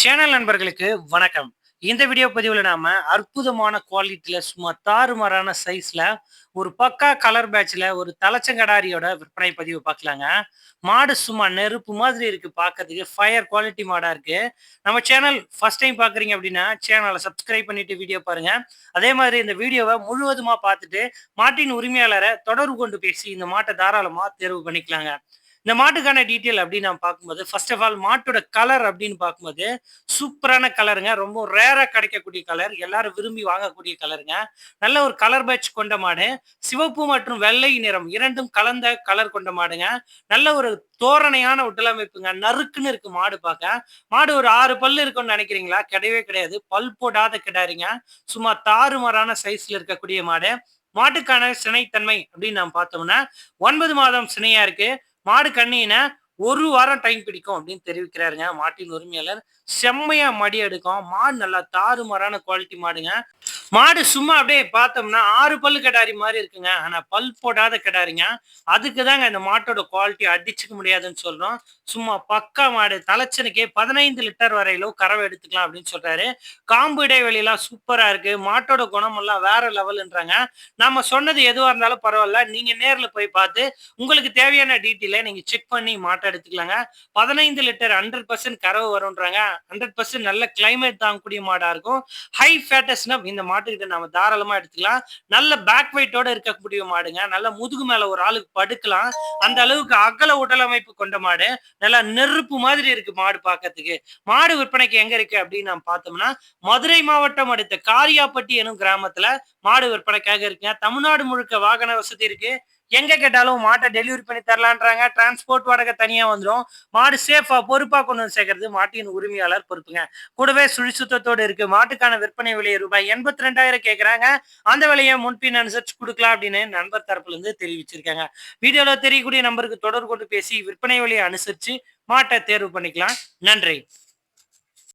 Channel நண்பர்களுக்கு வணக்கம். இந்த வீடியோ பதிவில் நாம அற்புதமான குவாலிட்டியில சும்மா தாறுமாறான சைஸ்ல ஒரு பக்கா கலர் பேட்ச்ல ஒரு தலைச்சங்கடாரியோட விற்பனை பதிவு பார்க்கலாங்க. மாடு சும்மா நெருப்பு மாதிரி இருக்கு பார்க்கறதுக்கு ஃபயர் குவாலிட்டி மாடா இருக்கு. நம்ம சேனல் ஃபர்ஸ்ட் டைம் பாக்குறீங்க அப்படின்னா சேனலை சப்ஸ்கிரைப் பண்ணிட்டு வீடியோ பாருங்க. அதே மாதிரி இந்த வீடியோவை முழுவதுமா பார்த்துட்டு மாட்டின் உரிமையாளரை தொடர்பு கொண்டு பேசி இந்த மாட்டை தாராளமா தேர்வு பண்ணிக்கலாங்க. இந்த மாட்டுக்கான டீட்டெயில் அப்படின்னு நான் பார்க்கும்போது ஃபர்ஸ்ட் ஆஃப் ஆல் மாட்டோட கலர் அப்படின்னு பார்க்கும்போது சூப்பரான கலருங்க ரொம்ப ரேராக கிடைக்கக்கூடிய கலர் எல்லாரும் விரும்பி வாங்கக்கூடிய கலருங்க நல்ல ஒரு கலர் பேட்ச் கொண்ட மாடு. சிவப்பு மற்றும் வெள்ளை நிறம் இரண்டும் கலந்த கலர் கொண்ட மாடுங்க. நல்ல ஒரு தோரணையான உடலமைப்புங்க நறுக்குன்னு இருக்கு மாடு பார்க்க. மாடு ஒரு ஆறு பல் இருக்கும்னு நினைக்கிறீங்களா? கிடையவே கிடையாது. பல் போடாத கிடாருங்க. சும்மா தாறுமாறான சைஸ்ல இருக்கக்கூடிய மாடு. மாட்டுக்கான சினைத்தன்மை அப்படின்னு நாம் பார்த்தோம்னா ஒன்பது மாதம் சினையா இருக்கு. மாடு கண்ணின ஒரு வாரம் டைம் பிடிக்கும் அப்படின்னு தெரிவிக்கிறாருங்க. மாட்டின் உரிமையாளர் செம்மையா மடி எடுக்கும். மாடு நல்லா தாறுமாறான குவாலிட்டி மாடுங்க. மாடு சும்மா அப்படியே பார்த்தோம்னா ஆறு பல்லு கிடாரி மாதிரி இருக்குங்க. ஆனால் பல் போடாத கிடாரிங்க. அதுக்கு தாங்க இந்த மாட்டோட குவாலிட்டி அடிச்சுக்க முடியாதுன்னு சொல்றோம். சும்மா பக்கா மாடு தலைச்சனுக்கே பதினைந்து லிட்டர் வரையிலும் கறவை எடுத்துக்கலாம் அப்படின்னு சொல்றாரு. காம்பு இடைவெளியெல்லாம் சூப்பராக இருக்கு. மாட்டோட குணமெல்லாம் வேற லெவல்ன்றாங்க. நம்ம சொன்னது எதுவாக இருந்தாலும் பரவாயில்ல. நீங்கள் நேரில் போய் பார்த்து உங்களுக்கு தேவையான டீட்டெயிலை நீங்கள் செக் பண்ணி மாட்டை எடுத்துக்கலாங்க. பதினைந்து லிட்டர் ஹண்ட்ரட் பர்சன்ட் கறவை வரும்ன்றாங்க. ஹண்ட்ரட் பர்சன்ட் நல்ல கிளைமேட் தாங்கக்கூடிய மாடாக இருக்கும். ஹை ஃபேட்டஸ்னா இந்த மாட்டுக்கிட்ட நம்ம தாராளமா எடுத்துக்கலாம். நல்ல பேக் வெயிட்டோட இருக்கக்கூடிய மாடுங்க. நல்ல முதுகு மேல ஒரு ஆளுக்கு படுக்கலாம். அந்த அளவுக்கு அகல உடலமைப்பு கொண்ட மாடு. நல்லா நெருப்பு மாதிரி இருக்கு மாடு பார்க்கறதுக்கு மாடு விற்பனைக்கு எங்க இருக்கு அப்படின்னு நம்ம பார்த்தோம்னா மதுரை மாவட்டம் அடுத்த காரியாப்பட்டி எனும் கிராமத்துல மாடு விற்பனைக்காக இருக்குங்க தமிழ்நாடு முழுக்க வாகன வசதி இருக்கு. எங்க கேட்டாலும் மாட்டை டெலிவரி பண்ணி தரலான்றாங்க. டிரான்ஸ்போர்ட் வாடகை தனியா வந்துடும் மாடு சேஃபா பொறுப்பா கொண்டு வந்து சேர்க்கறது மாட்டின் உரிமையாளர் பொறுப்புங்க. கூடவே சுழிசுத்தத்தோடு இருக்கு. மாட்டுக்கான விற்பனை விலை ரூபாய் எண்பத்தி ரெண்டாயிரம் கேட்கறாங்க அந்த விலையை முன்பின் அனுசரிச்சு கொடுக்கலாம் அப்படின்னு நண்பர் தரப்புல இருந்து தெரிவிச்சிருக்காங்க. வீடியோல தெரியக்கூடிய நம்பருக்கு தொடர்பு கொண்டு பேசி விற்பனை விலையை அனுசரிச்சு மாட்டை தேர்வு பண்ணிக்கலாம். நன்றி.